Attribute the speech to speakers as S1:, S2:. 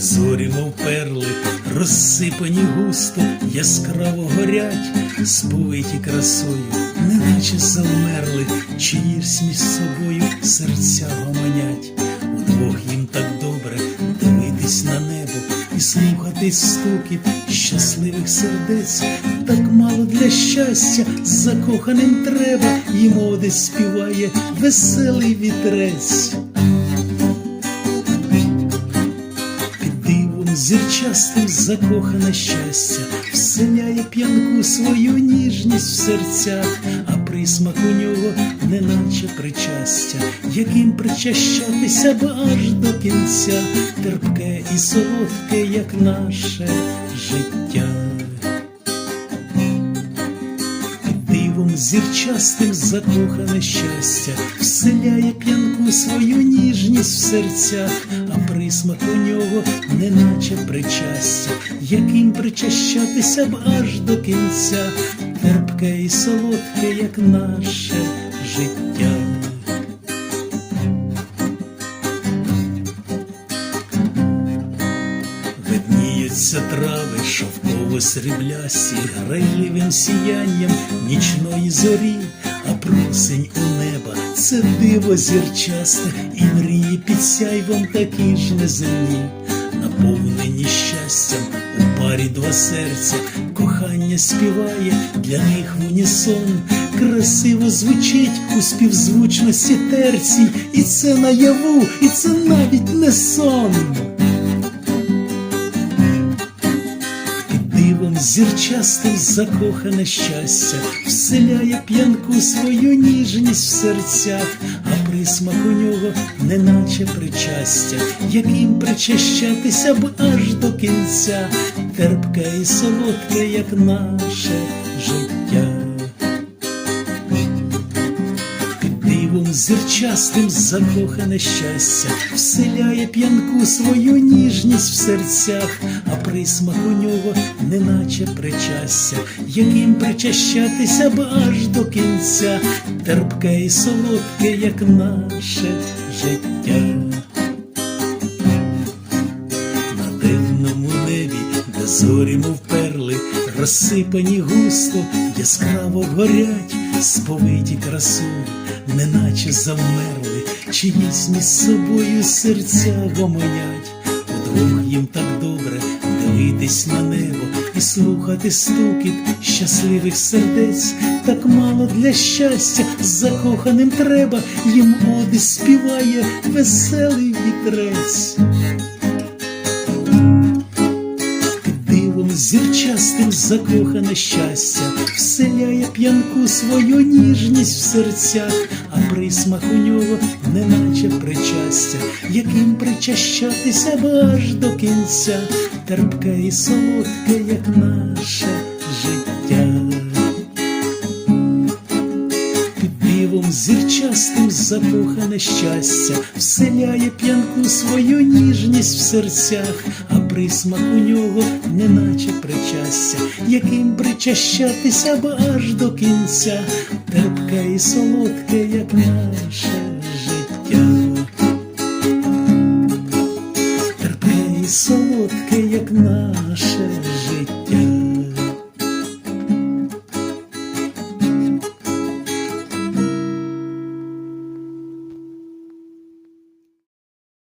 S1: зорі, мов перли, розсипані густо, яскраво горять, сповиті красою, неначе завмерли, чиїсь між собою серця гомонять. Удвох їм так добре дивитись на небо і слухати стукіт щасливих сердець. Так мало для щастя закоханим треба, їм оде співає веселий вітрець. Зірчастим закохане щастя вселяє п'янку свою ніжність в серцях, а присмак у нього неначе причастя, яким причащатися б аж до кінця, терпке і солодке, як наше життя. Зірчастим закохане щастя вселяє п'янку свою ніжність в серцях, а присмак у нього неначе причастя, яким причащатися б аж до кінця, терпке і солодке, як наше життя. Видніються трави, шовково сріблясті, грайливим сіянням нічної зорі, а просень у неба це диво зірчасте, і мрії під сяйвом такі ж неземні, наповнені щастям у парі два серця, кохання співає для них в унісон, красиво звучить у співзвучності терцій, і це наяву, і це навіть не сон. Під дивом зірчастим закохане щастя вселяє п'янку свою ніжність в серцях, а присмак у нього неначе причастя, яким причащатися б аж до кінця, терпке і солодке, як наше дивом зірчастим закохане щастя вселяє п'янку свою ніжність в серцях, а присмак у нього неначе причастя, яким причащатися б аж до кінця, терпке і солодке, як наше життя. На дивному небі, де зорі, мов перли, розсипані густо, яскраво горять, сповиті красою, неначе завмерли, чиїсь між собою серця гомонять, удвох їм так добре дивитись на небо і слухати стукіт щасливих сердець, так мало для щастя закоханим треба, їм оди співає веселий вітрець. Зірчастим закохане щастя вселяє п'янку свою ніжність в серцях, а присмак у нього неначе причастя, яким причащатися аж до кінця, терпке і солодке, як наше життя. Зірчастим закохане щастя вселяє п'янку свою ніжність в серцях, а присмак у нього, неначе причастя, яким причащатися б аж до кінця, терпке і солодке, як наше життя. Терпке і солодке.